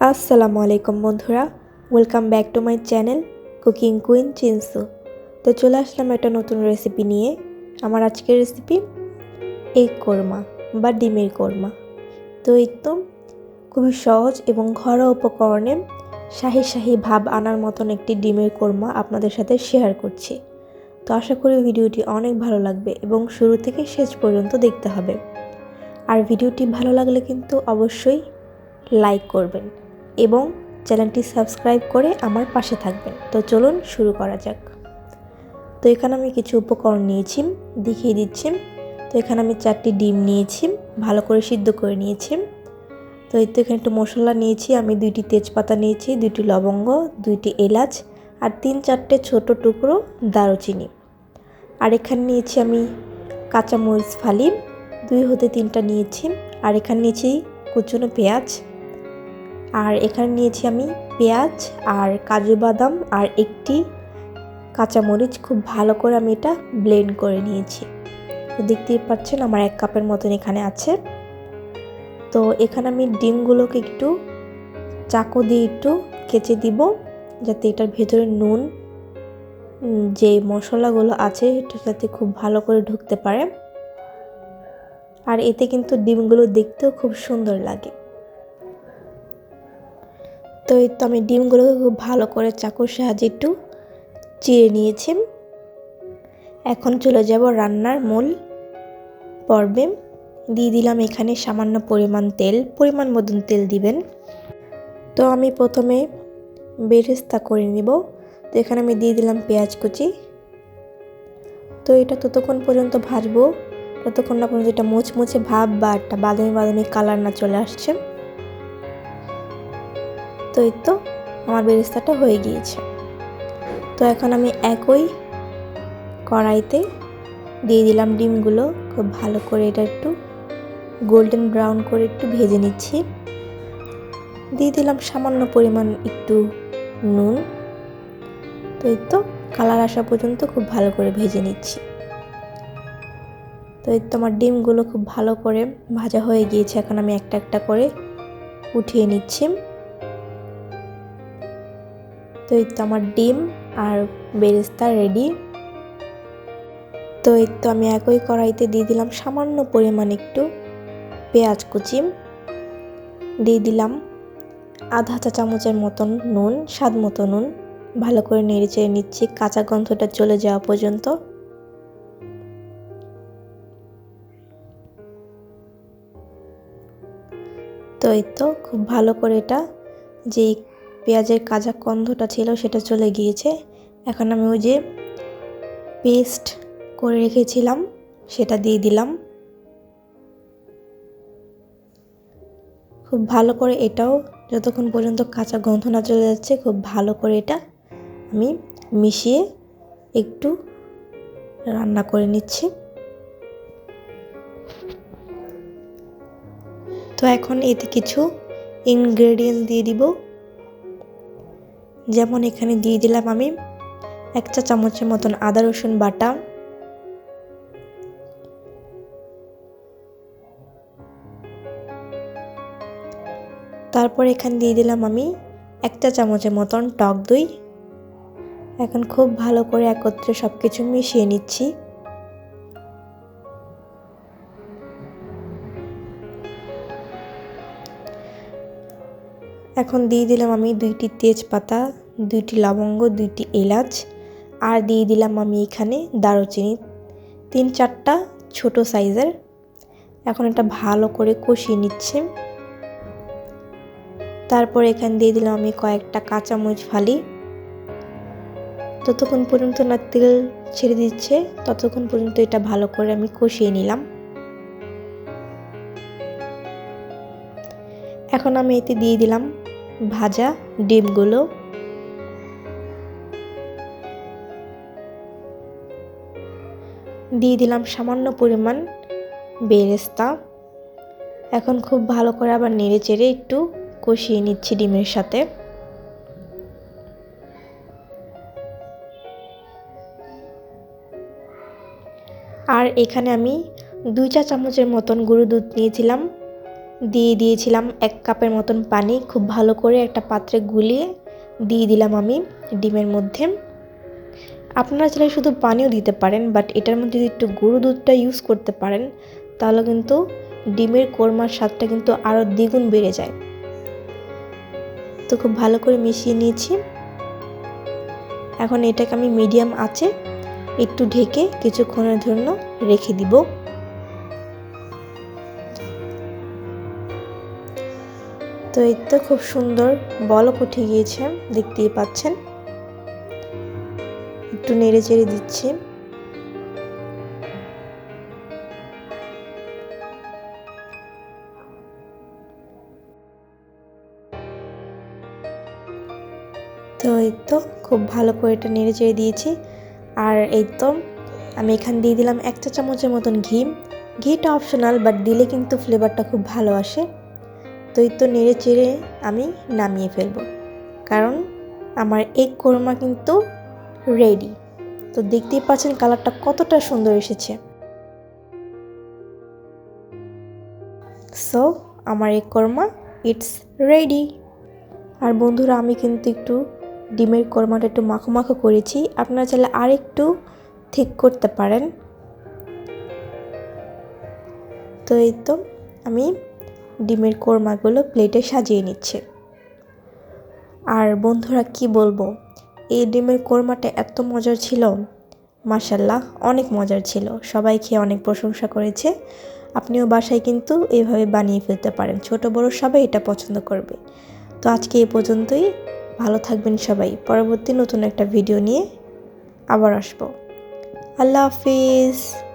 আসসালামু আলাইকুম বন্ধুরা welcome back to my channel cooking queen Chinsu তো চলে আসলাম একটা নতুন রেসিপি নিয়ে। আমার আজকের রেসিপি এগ কোরমা বা ডিমের কোরমা তো একদম খুবই সহজ এবং ঘরোয়া উপকরণে শাহি শাহি ভাব আনার মতন একটি ডিমের কোরমা আপনাদের সাথে শেয়ার করছি। তো আশা করি ভিডিওটি অনেক ভালো লাগবে এবং শুরু থেকে শেষ পর্যন্ত দেখতে হবে। আর ভিডিওটি ভালো লাগলে কিন্তু অবশ্যই লাইক করবেন। এবং চ্যানেলটি সাবস্ক্রাইব করে আমার পাশে থাকবেন। তো চলুন শুরু করা যাক। তো এখানে আমি কিছু উপকরণ নিয়েছি, দেখিয়ে দিচ্ছি। তো এখানে আমি চারটি ডিম নিয়েছি, ভালো করে সিদ্ধ করে নিয়েছি। তো এই তো এখানে একটু মশলা নিয়েছি, আমি দুইটি তেজপাতা নিয়েছি, দুইটি লবঙ্গ, দুইটি এলাচ আর তিন চারটে ছোট টুকরো দারুচিনি। আর এখানে নিয়েছি আমি কাঁচামরিচ ফালি, দুই হতে তিনটা নিয়েছি। আর এখানে নিয়েছি কুচনো পেঁয়াজ আর এখানে নিয়েছি আমি পেঁয়াজ আর কাজু বাদাম আর একটি কাঁচামরিচ। খুব ভালো করে আমি এটা ব্লেন্ড করে নিয়েছি। দেখতেই পাচ্ছেন আমার এক কাপের মতন এখানে আছে। তো এখানে আমি ডিমগুলোকে একটু চাকু দিয়ে একটু কেচে দিব, যাতে এটার ভেতরে নুন যে মশলাগুলো আছে এটা যাতে খুব ভালো করে ঢুকতে পারে। আর এতে কিন্তু ডিমগুলো দেখতেও খুব সুন্দর লাগে। তো এই তো আমি ডিমগুলোকে খুব ভালো করে চাকুর সাহায্যে একটু চিড়ে নিয়েছি। এখন চলে যাব রান্নার মূল পর্বে। দিয়ে দিলাম এখানে সামান্য পরিমাণ তেল, পরিমাণ মতন তেল দিবেন। তো আমি প্রথমে বেরেস্তা করে নিব। তো এখানে আমি দিয়ে দিলাম পেঁয়াজ কুচি। তো এটা ততক্ষণ পর্যন্ত ভাজবো। ততক্ষণ না পর্যন্ত এটা মুচমুচে ভাব বা একটা বাদামি বাদামি কালার না চলে আসছে। তো এই তো আমার বেরেস্তাটা হয়ে গিয়েছে। তো এখন আমি একই কড়াইতে দিয়ে দিলাম ডিমগুলো, খুব ভালো করে এটা একটু গোল্ডেন ব্রাউন করে একটু ভেজে নিচ্ছি। দিয়ে দিলাম সামান্য পরিমাণ একটু নুন। তো এই তো কালার আসা পর্যন্ত খুব ভালো করে ভেজে নিচ্ছি। তো এই তো আমার ডিমগুলো খুব ভালো করে ভাজা হয়ে গিয়েছে। এখন আমি একটা একটা করে উঠিয়ে নিচ্ছি। তো এই তো আমার ডিম আর বেরেস্তা রেডি তো এই তো আমি একই কড়াইতে দিয়ে দিলাম সামান্য পরিমাণ একটু পেঁয়াজ কুচি। দিয়ে দিলাম আধা চা চামচের মতন নুন, স্বাদ মতো নুন। ভালো করে নেড়ে চেড়ে নিচ্ছি, কাঁচা গন্ধটা চলে যাওয়া পর্যন্ত। তো এই তো খুব ভালো করে এটা যে পেঁয়াজের কাঁচা গন্ধটা ছিল, সেটা চলে গিয়েছে। এখন আমি ওই যে পেস্ট করে রেখেছিলাম, সেটা দিয়ে দিলাম। খুব ভালো করে এটাও যতক্ষণ পর্যন্ত কাঁচা গন্ধ না চলে যাচ্ছে, খুব ভালো করে এটা আমি মিশিয়ে একটু রান্না করে নিচ্ছি। তো এখন এতে কিছু ইনগ্রেডিয়েন্টস দিয়ে দিব। যেমন এখানে দিয়ে দিলাম আমি এক চা চামচের মতন আদা, রসুন বাটা। তারপর এখানে দিয়ে দিলাম আমি এক চা চামচের মতন টক দই। এখন খুব ভালো করে একত্রে সব কিছু মিশিয়ে নিচ্ছি। এখন দিয়ে দিলাম আমি দুইটি তেজপাতা, দুইটি লবঙ্গ, দুইটি এলাচ, আর দিয়ে দিলাম আমি এখানে দারুচিনি, তিন চারটা ছোট সাইজের। এখন এটা ভালো করে কষিয়ে নিচ্ছে। তারপর এখানে দিয়ে দিলাম আমি কয়েকটা কাঁচামরিচ ফালি। যতক্ষণ পর্যন্ত না তেল ছেড়ে দিচ্ছে, ততক্ষণ পর্যন্ত এটা ভালো করে আমি কষিয়ে নিলাম। এখন আমি এতে দিয়ে দিলাম ভাজা ডিমগুলো। দিয়ে দিলাম সামান্য পরিমাণ বেরেস্তা। এখন খুব ভালো করে আবার নেড়ে চেড়ে একটু কষিয়ে নিচ্ছি ডিমের সাথে। আর এখানে আমি দুই চা চামচের মতন গরু দুধ নিয়েছিলাম। দিয়ে দিয়েছিলাম এক কাপের মতন পানি, খুব ভালো করে একটা পাত্রে গুলিয়ে দিয়ে দিলাম আমি ডিমের মধ্যে। আপনারা চাইলে শুধু পানিও দিতে পারেন বাট এটার মধ্যে যদি একটু গরু দুধটা ইউজ করতে পারেন, তাহলে কিন্তু ডিমের কোরমার স্বাদটা কিন্তু আরও দ্বিগুণ বেড়ে যায়। তো খুব ভালো করে মিশিয়ে নিয়েছি। এখন এটাকে আমি মিডিয়াম আছে একটু ঢেকে কিছুক্ষণের জন্য রেখে দিব। তো এই তো খুব সুন্দর বলক উঠে গিয়েছে, দেখতেই পাচ্ছেন। একটু নেড়ে চেড়ে দিচ্ছি। তো এই তো খুব ভালো করে এটা নেড়ে চেড়ে দিয়েছি। আর এই তো আমি এখানে দিয়ে দিলাম এক চা চামচের মতন ঘি। ঘিটা অপশনাল বাট দিলে কিন্তু ফ্লেভারটা খুব ভালো আসে। তো নেড়ে চেড়ে আমি নামিয়ে ফেলব। কারণ আমার এগ কোরমা কিন্তু রেডি তো দেখতেই পাচ্ছেন কালারটা কতটা সুন্দর এসেছে। সো আমার এগ কোরমা ইটস রেডি আর বন্ধুরা, আমি কিন্তু একটু ডিমের কোরমাটা একটু মাখো মাখো করেছি। আপনারা চাইলে আর একটু ঠিক করতে পারেন। তো এই তো, আমি ডিমের কোরমাগুলো প্লেটে সাজিয়ে নিচ্ছে। আর বন্ধুরা, কি বলব? এই ডিমের কোরমাটা এত মজার ছিল। মাসাল্লাহ অনেক মজার ছিল। সবাই খেয়ে অনেক প্রশংসা করেছে। আপনিও বাসায় কিন্তু এভাবে বানিয়ে ফেলতে পারেন। ছোট, বড় সবাই এটা পছন্দ করবে। তো আজকে এই পর্যন্তই। ভালো থাকবেন সবাই। পরবর্তী নতুন একটা ভিডিও নিয়ে আবার আসব। আল্লাহ হাফিজ।